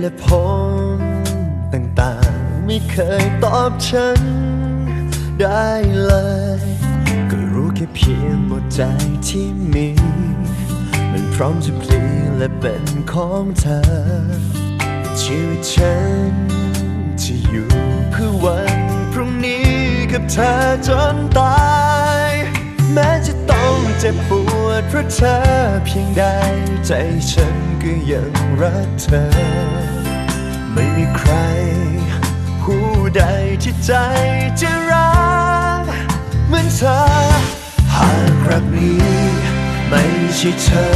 และผลต่างๆ ไม่เคยตอบฉัน ได้เลย ก็รู้แค่เพียงหมดใจที่มี มันพร้อมจะพลีและเป็นของเธอ ชีวิตฉันจะอยู่เพื่อวันพรุ่งนี้กับเธอจนตาย แม้จะต้องเจ็บปวด เพราะเธอเพียงใด ใจฉันก็ยังรักเธอ ไม่มีใคร ผู้ใดที่ใจจะรักเหมือนเธอ หากรักนี้ ไม่ใช่เธอ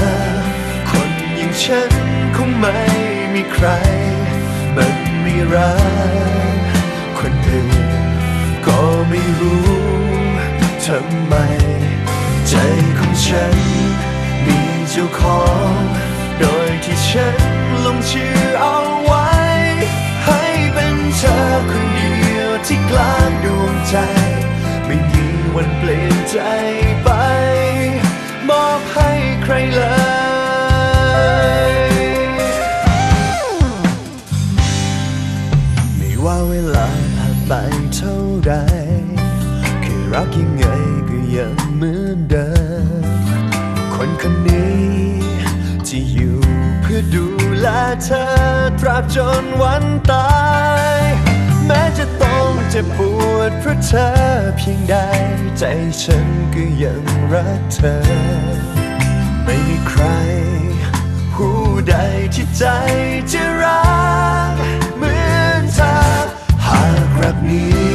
คนอย่างฉันคงไม่มีใคร มันไม่รักคนอื่นก็ไม่รู้ทำไม ใจของฉัน มีเจ้าของ โดยที่ฉันลงชื่อเอาไว้ ให้เป็นเธอคนเดียวที่กลางดวงใจ ไม่มีวันเปลี่ยนใจไป มอบให้ใครเลยไม่ว่าเวลาผ่านไปเท่าใดคือรักยังไง ยังเหมือนเดิม คนคนนี้จะอยู่เพื่อดูแลเธอตราบจนวันตาย แม้จะต้องเจ็บปวดเพราะเธอเพียงใด ใจฉันก็ยังรักเธอ ไม่มีใคร ผู้ใดที่ใจจะรักเหมือนเธอ หากรักนี้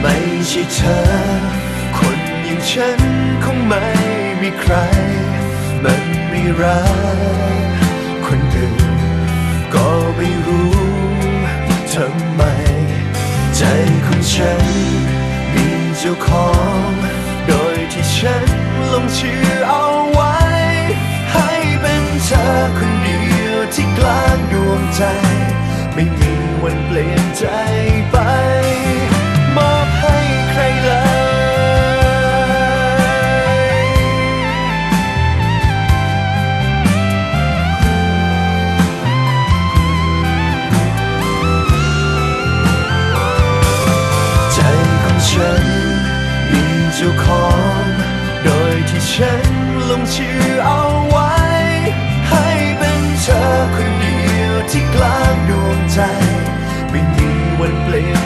ไม่ใช่เธอ ฉันคงไม่มีใคร มันไม่รักคนอื่นก็ไม่รู้ทำไม ใจของฉันมีเจ้าของ โดยที่ฉันลงชื่อเอาไว้ ให้เป็นเธอคนเดียวที่กลางดวงใจ ไม่มีวันเปลี่ยนใจไป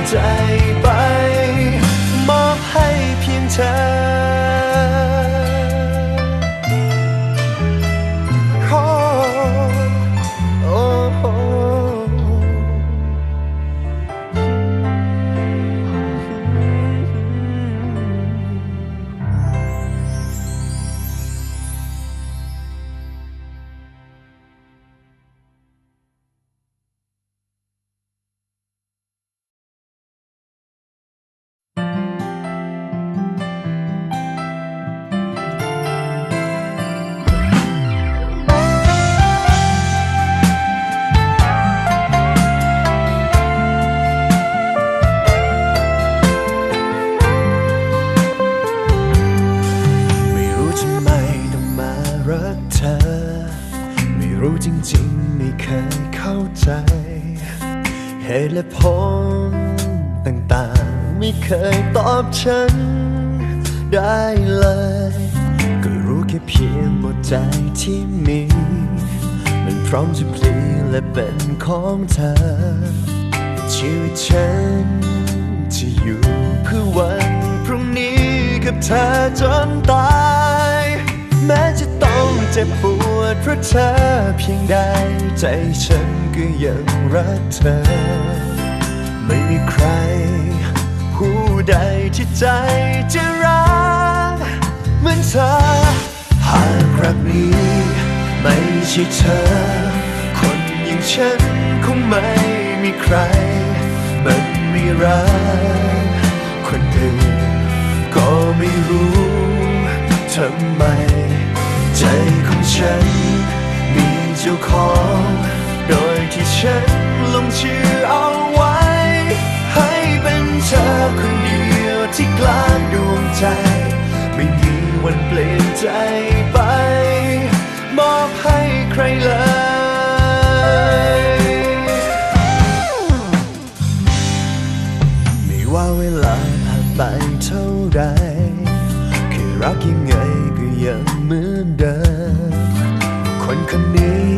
เรู้จริงๆไม่เคยเข้าใจ เหตุและผลต่างๆ ไม่เคยตอบฉันได้เลย ก็รู้แค่เพียงหมดใจที่มี มันพร้อมจะพลีและเป็นของเธอ ชีวิตฉันจะอยู่เพื่อวันพรุ่งนี้กับเธอจนตาย แม้จะต้อง เจ็บปวดเพราะเธอเพียงใด ใจฉันก็ยังรักเธอ ไม่มีใคร ผู้ใดที่ใจจะรักเหมือนเธอ หากรักนี้ ไม่ใช่เธอ คนอย่างฉันคงไม่มีใคร มันไม่รักคนอื่นก็ไม่รู้ทำไม ฉัน มีเจ้าของ โดยที่ฉันลงชื่อเอาไว้ ให้เป็นเธอคนเดียวที่กลางดวงใจ ไม่มีวันเปลี่ยนใจไป มอบให้ใครเลยว่าเวลาผ่านไปเท่าไรคือรักยังไงก็ยังเหมือนเดิม คนนี้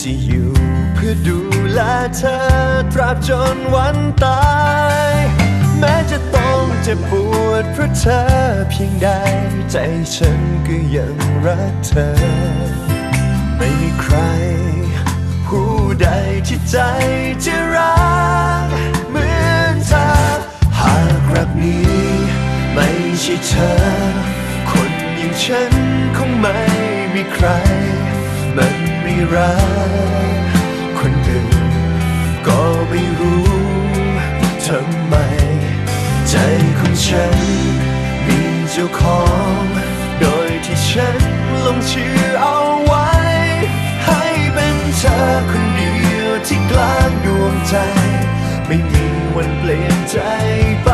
ที่อยู่เพื่อดูแลเธอตราบจนวันตาย แม้จะต้องเจ็บปวดเพราะเธอเพียงใด ใจฉันก็ยังรักเธอ ไม่มีใคร ผู้ใดที่ใจจะรักเหมือนเธอ หากรักนี้ ไม่ใช่เธอ คนอย่างฉันคงไม่มีใคร รักคนอื่นก็ไม่รู้ทำไม ใจของฉัน มีเจ้าของ โดยที่ฉันลงชื่อเอาไว้ ให้เป็นเธอคนเดียวที่กลางดวงใจ ไม่มีวันเปลี่ยนใจไป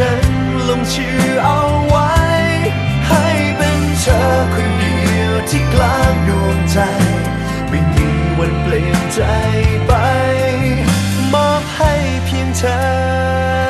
ฉันลงชื่อเอาไว้ ให้เป็นเธอคนเดียวที่กลางดวงใจ ไม่มีวันเปลี่ยนใจไป มอบให้เพียงเธอ